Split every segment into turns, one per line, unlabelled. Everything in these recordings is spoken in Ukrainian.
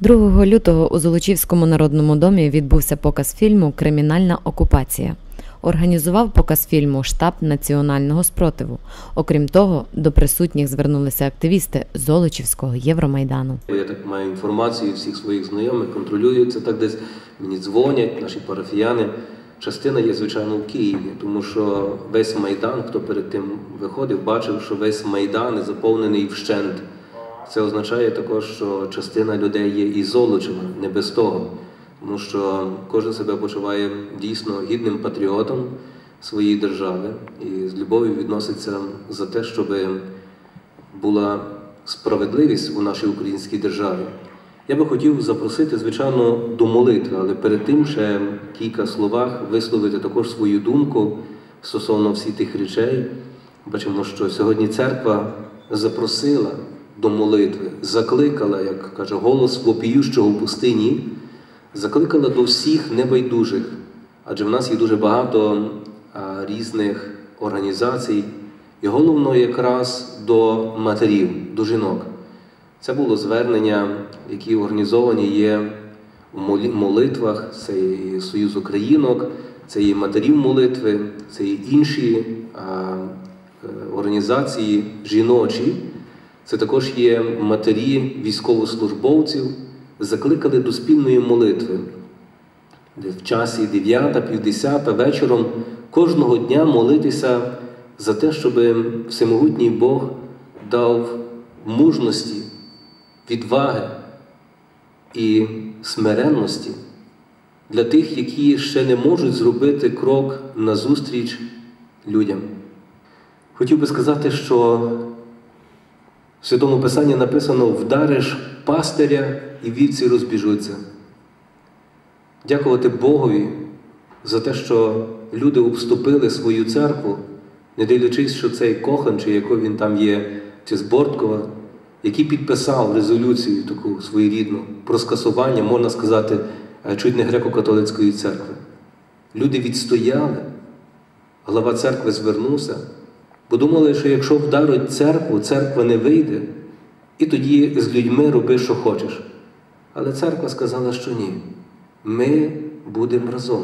2 лютого у Золочівському народному домі відбувся показ фільму Кримінальна окупація. Організував показ фільму штаб національного спротиву. Окрім того, до присутніх звернулися активісти Золочівського Євромайдану.
Я так маю інформацію всіх своїх знайомих, контролюю це так десь. Мені дзвонять наші парафіяни. Частина є, звичайно, в Києві, тому що весь Майдан, хто перед тим виходив, бачив, що весь Майдан заповнений вщент. Це означає також, що частина людей є і Золочева, не без того. Тому що кожен себе почуває дійсно гідним патріотом своєї держави і з любов'ю відноситься за те, щоб була справедливість у нашій українській державі. Я би хотів запросити, звичайно, до молитви, але перед тим ще кілька словах висловити також свою думку стосовно всіх тих речей. Бачимо, що сьогодні церква запросила до молитви, закликала, як каже, голос вопіющого в пустині, закликала до всіх небайдужих, адже в нас є дуже багато різних організацій, і головно якраз до матерів, до жінок. Це було звернення, які організовані є в молитвах, це і Союз Українок, це і матерів молитви, це і інші а, організації жіночі. Це також є матері військовослужбовців, закликали до спільної молитви, в часі 9, півдесята вечором кожного дня молитися за те, щоб всемогутній Бог дав мужності, відваги і смиренності для тих, які ще не можуть зробити крок назустріч людям. Хотів би сказати, що в Святому Писанні написано вдариш пастиря і вівці розбіжуться. Дякувати Богові за те, що люди обступили свою церкву, не дивлячись, що цей кохан, чи який він там є, чи з Борткова, який підписав резолюцію таку своєрідну про скасування, можна сказати, чуть не греко-католицької церкви. Люди відстояли, глава церкви звернувся. Бо думали, що якщо вдарить церкву, церква не вийде, і тоді з людьми роби, що хочеш. Але церква сказала, що ні. Ми будемо разом.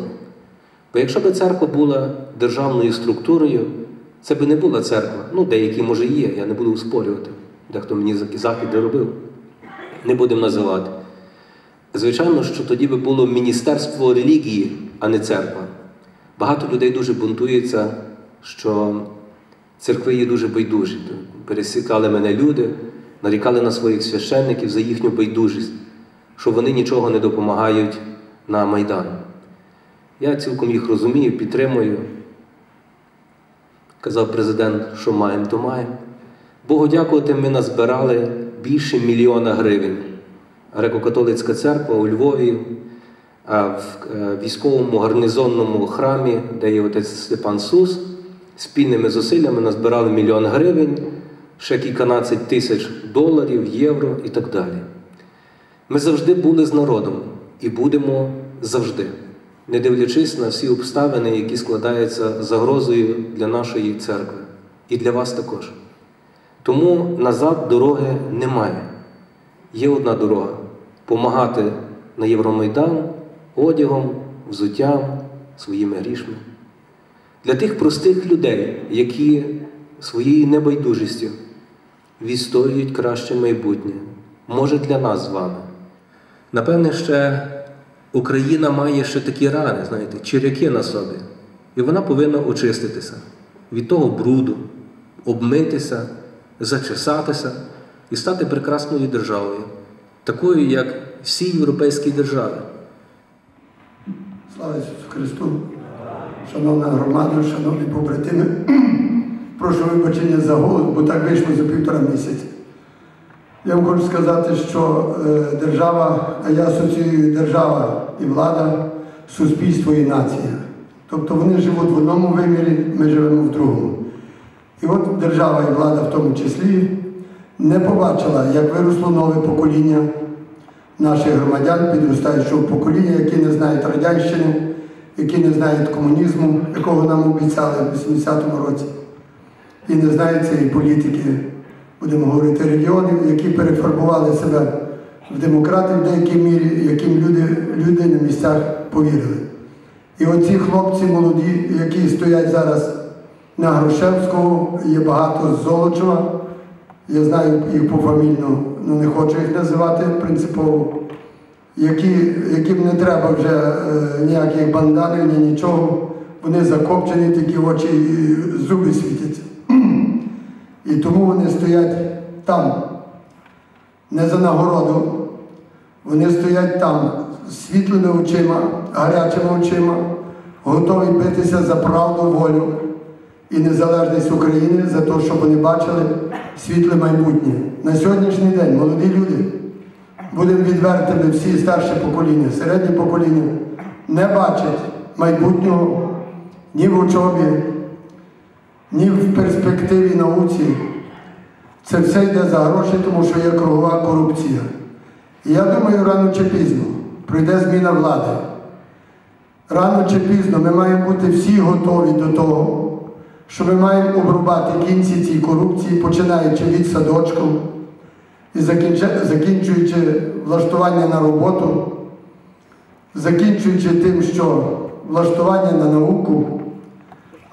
Бо якщо б церква була державною структурою, це б не була церква. Ну, деякі, може, є, я не буду спорювати. Дехто мені закиди робив. Не будемо називати. Звичайно, що тоді би було Міністерство релігії, а не церква. Багато людей дуже бунтується, що церкви є дуже байдужі. Пересікали мене люди, нарікали на своїх священників за їхню байдужість, що вони нічого не допомагають на Майдан. Я цілком їх розумію, підтримую. Казав президент, що маємо, то маємо. Богу дякувати, ми назбирали більше мільйона гривень. Греко-католицька церква у Львові, в е, військовому гарнізонному храмі, де є отець Степан Сус спільними зусиллями назбирали мільйон гривень, ще кільканадцять тисяч доларів, євро і так далі. Ми завжди були з народом і будемо завжди, не дивлячись на всі обставини, які складаються загрозою для нашої церкви і для вас також. Тому назад дороги немає. Є одна дорога помагати на Євромайдан одягом, взуттям, своїми грішми. Для тих простих людей, які своєю небайдужістю відстоюють краще майбутнє, може для нас з вами. Напевне, ще Україна має ще такі рани, знаєте, черяки на собі. І вона повинна очиститися від того бруду, обмитися, зачесатися і стати прекрасною державою, такою, як всі європейські держави.
Слава Ісусу Христу! Шановна громада, шановні побратими, прошу вибачення за голос, бо так вийшло за півтора місяця. Я вам хочу сказати, що е, держава, а я асоціюю держава і влада, суспільство і нація. Тобто вони живуть в одному вимірі, ми живемо в другому. І от держава і влада в тому числі не побачила, як виросло нове покоління наших громадян, підростаючого покоління, які не знають радянщини які не знають комунізму, якого нам обіцяли в 80-му році, і не знають цієї політики, будемо говорити, регіонів, які перефарбували себе в демократів в деякій мірі, яким люди, люди на місцях повірили. І оці хлопці молоді, які стоять зараз на Грушевського, є багато з Золочева. Я знаю їх пофамільно, ну не хочу їх називати принципово, які, яким не треба вже е, ніяких банданів, ні нічого. Вони закопчені, тільки очі і зуби світяться. І тому вони стоять там, не за нагороду. Вони стоять там з світлими очима, гарячими очима, готові битися за правду, волю і незалежність України за те, щоб вони бачили світле майбутнє. На сьогоднішній день молоді люди, будемо відвертими всі старші покоління, середнє покоління, не бачать майбутнього ні в учобі, ні в перспективі науці. Це все йде за гроші, тому що є кругова корупція. І я думаю, рано чи пізно прийде зміна влади. Рано чи пізно ми маємо бути всі готові до того, що ми маємо обрубати кінці цій корупції, починаючи від садочку і закінчуючи влаштування на роботу, закінчуючи тим, що влаштування на науку,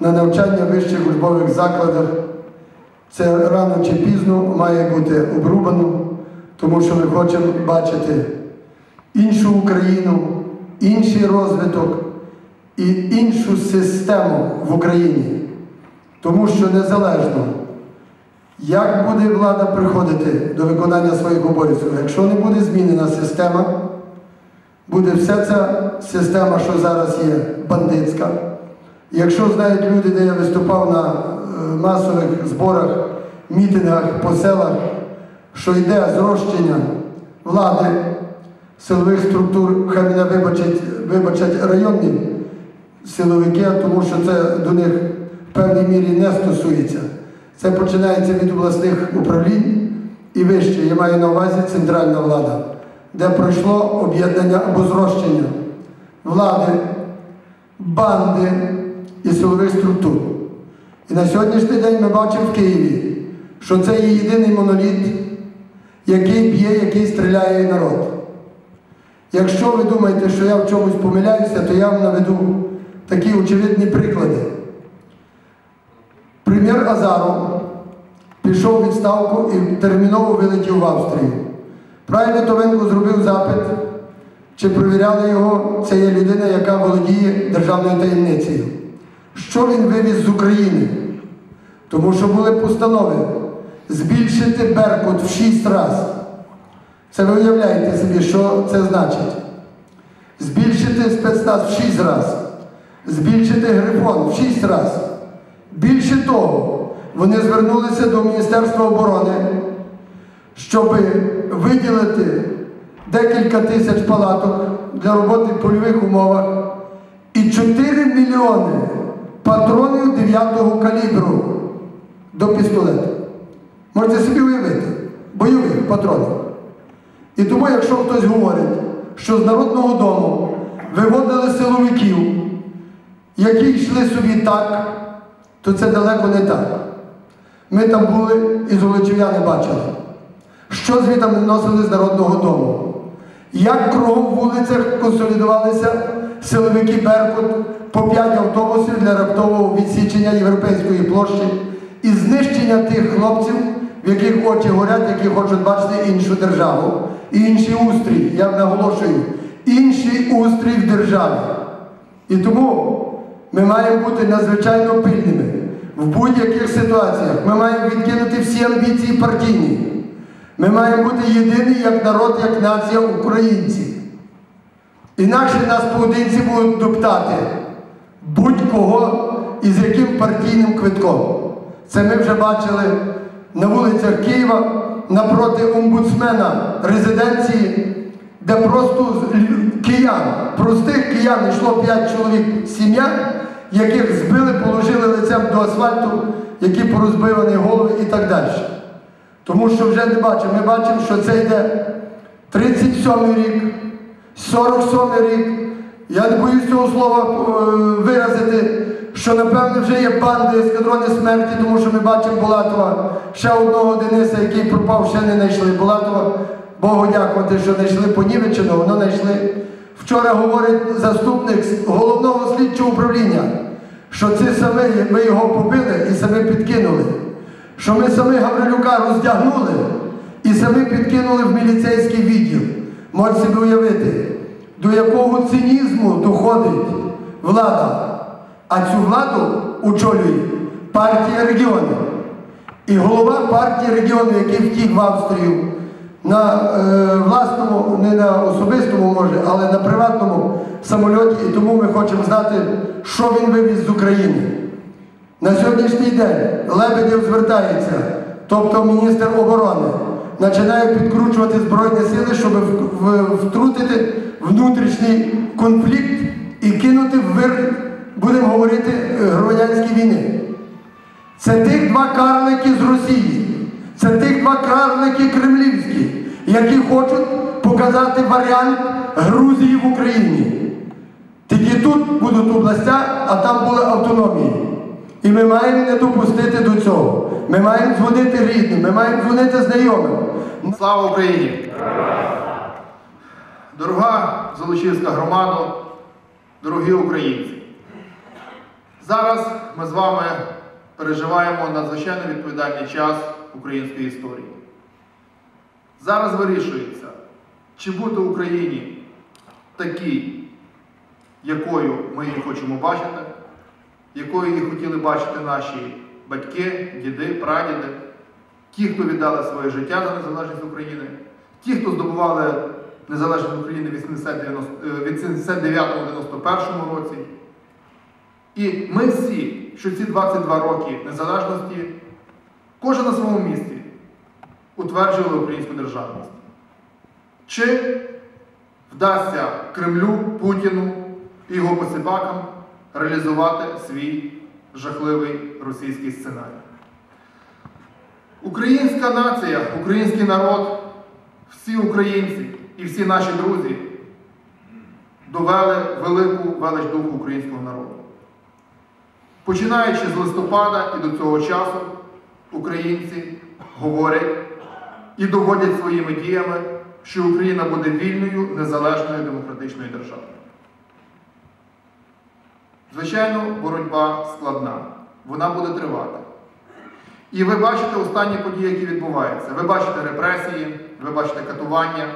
на навчання в вищих учбових закладах, це рано чи пізно має бути обрубано, тому що ми хочемо бачити іншу Україну, інший розвиток і іншу систему в Україні. Тому що незалежно, як буде влада приходити до виконання своїх обов'язків, якщо не буде змінена система, буде вся ця система, що зараз є, бандитська. Якщо знають люди, де я виступав на е, масових зборах, мітингах по селах, що йде зрощення влади, силових структур, хай мене вибачать, вибачать районні силовики, тому що це до них в певній мірі не стосується. Це починається від обласних управлінь і вище, я маю на увазі центральна влада, де пройшло об'єднання або зрощення влади, банди і силових структур. І на сьогоднішній день ми бачимо в Києві, що це є єдиний моноліт, який б'є, який стріляє народ. Якщо ви думаєте, що я в чомусь помиляюся, то я вам наведу такі очевидні приклади. Прем'єр Азаров пішов у відставку і терміново вилетів в Австрію. Правильно Товенко зробив запит, чи перевіряли його, це є людина, яка володіє державною таємницею. Що він вивіз з України? Тому що були постанови збільшити Беркут в 6 разів. Це ви уявляєте собі, що це значить? Збільшити спецназ в 6 разів, збільшити грифон в 6 разів. Більше того, вони звернулися до Міністерства оборони, щоб виділити декілька тисяч палаток для роботи в польових умовах і 4 мільйони патронів 9-го калібру до пістолета. Можете собі уявити, бойових патронів. І тому, якщо хтось говорить, що з Народного дому виводили силовиків, які йшли собі так, то це далеко не так. Ми там були і золочів'яни бачили, що звідти носили з Народного дому. Як кругом вулицях консолідувалися силовики Беркут по 5 автобусів для раптового відсічення європейської площі і знищення тих хлопців, в яких очі горять, які хочуть бачити іншу державу, і інший устрій, я наголошую, інший устрій в державі. І тому ми маємо бути надзвичайно пильними в будь-яких ситуаціях. Ми маємо відкинути всі амбіції партійні. Ми маємо бути єдині як народ, як нація українці. Інакше нас поодинці будуть доптати будь-кого і з яким партійним квитком. Це ми вже бачили на вулицях Києва напроти омбудсмена резиденції, де просто киян, простих киян йшло 5 чоловік сім'я, яких збили, положили лицем до асфальту, які порозбивані голови і так далі. Тому що вже не бачимо. Ми бачимо, що це йде 37 рік, 47 рік. Я не боюсь цього слова е, виразити, що напевне вже є банди ескадрони смерті, тому що ми бачимо Булатова, ще одного Дениса, який пропав, ще не знайшли. Булатова Богу дякувати, що знайшли понівеченого, воно знайшли. Вчора говорить заступник головного слідчого управління, що це саме ми його побили і самі підкинули. Що ми самі Гаврилюка роздягнули і самі підкинули в міліцейський відділ. Можете собі уявити, до якого цинізму доходить влада. А цю владу очолює партія регіонів. І голова партії регіону, який втік в Австрію на е, власному, не на особистому може, але на приватному самольоті, і тому ми хочемо знати, що він вивіз з України. На сьогоднішній день Лебедєв звертається, тобто міністр оборони, починає підкручувати Збройні сили, щоб втрутити внутрішній конфлікт і кинути в вир, будемо говорити, громадянській війни. Це тих два карлики з Росії, це тих два карлики кремлівські, які хочуть показати варіант Грузії в Україні. Тільки тут будуть областя, а там були автономії. І ми маємо не допустити до цього. Ми маємо дзвонити рідним, ми маємо дзвонити знайомим.
Слава Україні! Дорога Золочівська громада, дорогі українці! Зараз ми з вами переживаємо надзвичайно відповідальний час української історії. Зараз вирішується, чи бути Україні такій, якою ми її хочемо бачити, якою її хотіли бачити наші батьки, діди, прадіди, ті, хто віддали своє життя за незалежність України, ті, хто здобували незалежність України в 89-91 році. І ми всі, що ці 22 роки незалежності, кожен на своєму місці утверджували українську державність. Чи вдасться Кремлю, Путіну і його посібакам реалізувати свій жахливий російський сценарій? Українська нація, український народ, всі українці і всі наші друзі довели велику велич духу українського народу. Починаючи з листопада і до цього часу, українці говорять і доводять своїми діями, що Україна буде вільною, незалежною демократичною державою. Звичайно, боротьба складна, вона буде тривати. І ви бачите останні події, які відбуваються. Ви бачите репресії, ви бачите катування,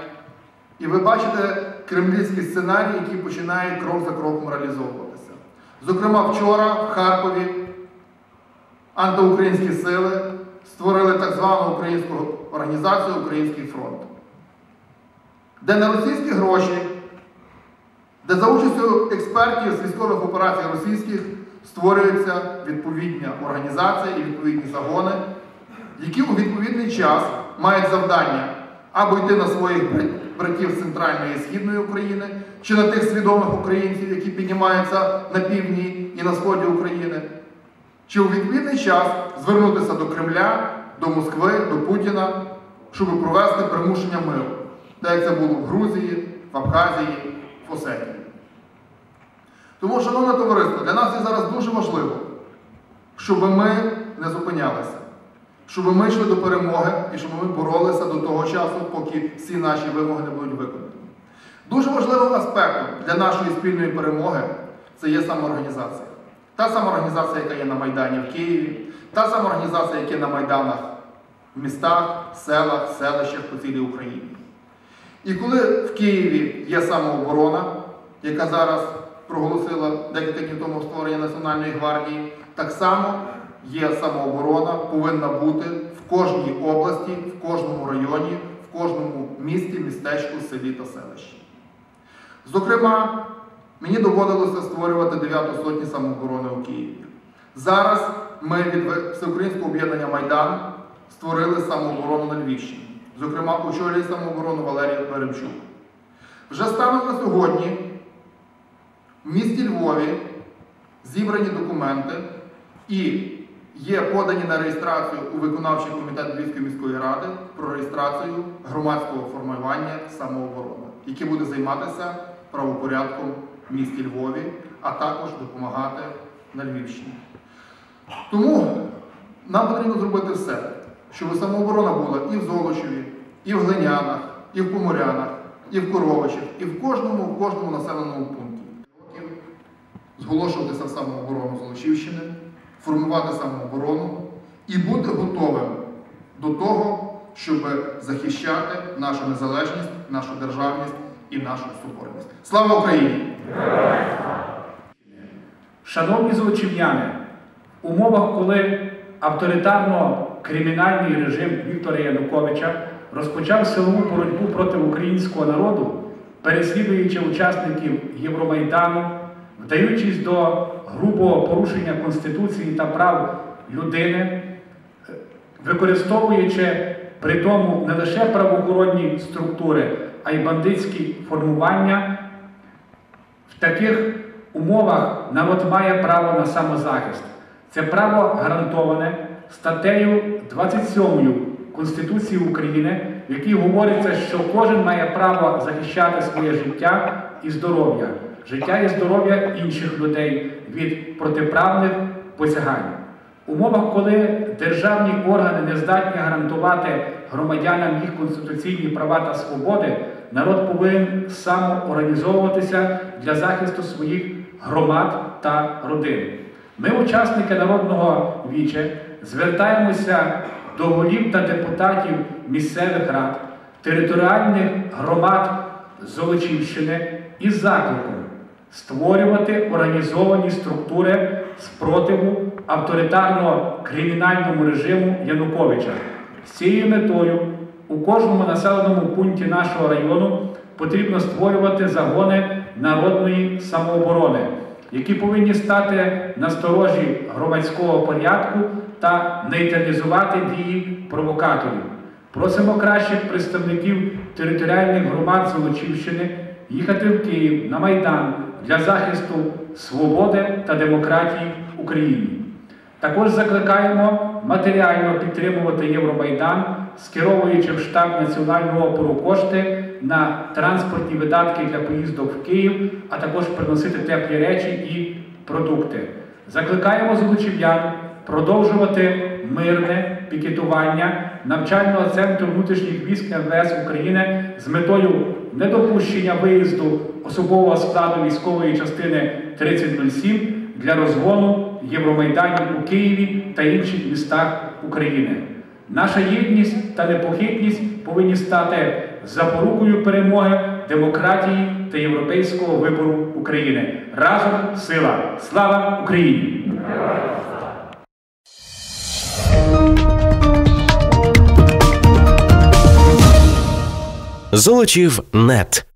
і ви бачите кремлівські сценарії, які починають крок за кроком реалізовуватися. Зокрема, вчора в Харкові антиукраїнські сили створили так звану українську організацію Український фронт, де на російські гроші, де за участю експертів з військових операцій російських створюються відповідні організації і відповідні загони, які у відповідний час мають завдання або йти на своїх братів з центральної і східної України, чи на тих свідомих українців, які піднімаються на півдні і на сході України, чи у відповідний час звернутися до Кремля, до Москви, до Путіна, щоб провести примушення миру, так як це було в Грузії, в Абхазії, в Осетії. Тому, шановне товариство, для нас є зараз дуже важливо, щоб ми не зупинялися, щоб ми йшли до перемоги і щоб ми боролися до того часу, поки всі наші вимоги не будуть виконані. Дуже важливим аспектом для нашої спільної перемоги це є самоорганізація. Та самоорганізація, яка є на Майдані в Києві, та самоорганізація, яка є на Майданах в містах, селах, селищах по цілій Україні. І коли в Києві є самооборона, яка зараз проголосила декілька днів тому створення Національної гвардії, так само є самооборона, повинна бути в кожній області, в кожному районі, в кожному місті, містечку, селі та селищі. Зокрема, мені доводилося створювати 9 сотні самооборони у Києві. Зараз ми від Всеукраїнського об'єднання Майдан створили самооборону на Львівщині. Зокрема, очолює самооборону Валерій Веремчук. Вже станом на сьогодні в місті Львові зібрані документи і є подані на реєстрацію у виконавчий комітет Львівської міської ради про реєстрацію громадського формування самооборони, яке буде займатися правопорядком в місті Львові, а також допомагати на Львівщині. Тому нам потрібно зробити все, щоб самооборона була і в Золочеві, і в Глинянах, і в Поморянах, і в Коровичах, і в кожному, в кожному населеному пункті. Зголошуватися в самооборону Золочівщини, формувати самооборону і бути готовим до того, щоб захищати нашу незалежність, нашу державність і нашу соборність. Слава Україні!
Шановні злочинняни, в умовах, коли авторитарно-кримінальний режим Віктора Януковича розпочав силову боротьбу проти українського народу, переслідуючи учасників Євромайдану, вдаючись до грубого порушення Конституції та прав людини, використовуючи при тому не лише правоохоронні структури, а й бандитські формування, в таких умовах народ має право на самозахист. Це право гарантоване статтею 27 Конституції України, в якій говориться, що кожен має право захищати своє життя і здоров'я, життя і здоров'я інших людей від протиправних посягань. В умовах, коли державні органи не здатні гарантувати громадянам їх конституційні права та свободи, народ повинен самоорганізовуватися для захисту своїх громад та родин. Ми, учасники народного віче, звертаємося до голів та депутатів місцевих рад, територіальних громад Золочівщини із закликом створювати організовані структури спротиву авторитарно-кримінальному режиму Януковича. З цією метою у кожному населеному пункті нашого району потрібно створювати загони народної самооборони, які повинні стати на сторожі громадського порядку та нейтралізувати дії провокаторів. Просимо кращих представників територіальних громад Золочівщини їхати в Київ на Майдан для захисту свободи та демократії в Україні. Також закликаємо матеріально підтримувати Євромайдан, скеровуючи в штаб національного опору кошти на транспортні видатки для поїздок в Київ, а також приносити теплі речі і продукти. Закликаємо золочів'ян продовжувати мирне пікетування навчального центру внутрішніх військ МВС України з метою недопущення виїзду особового складу військової частини 3007 для розгону Євромайданів у Києві та інших містах України. Наша єдність та непохитність повинні стати запорукою перемоги демократії та європейського вибору України. Разом сила! Слава Україні!
Золочів нет.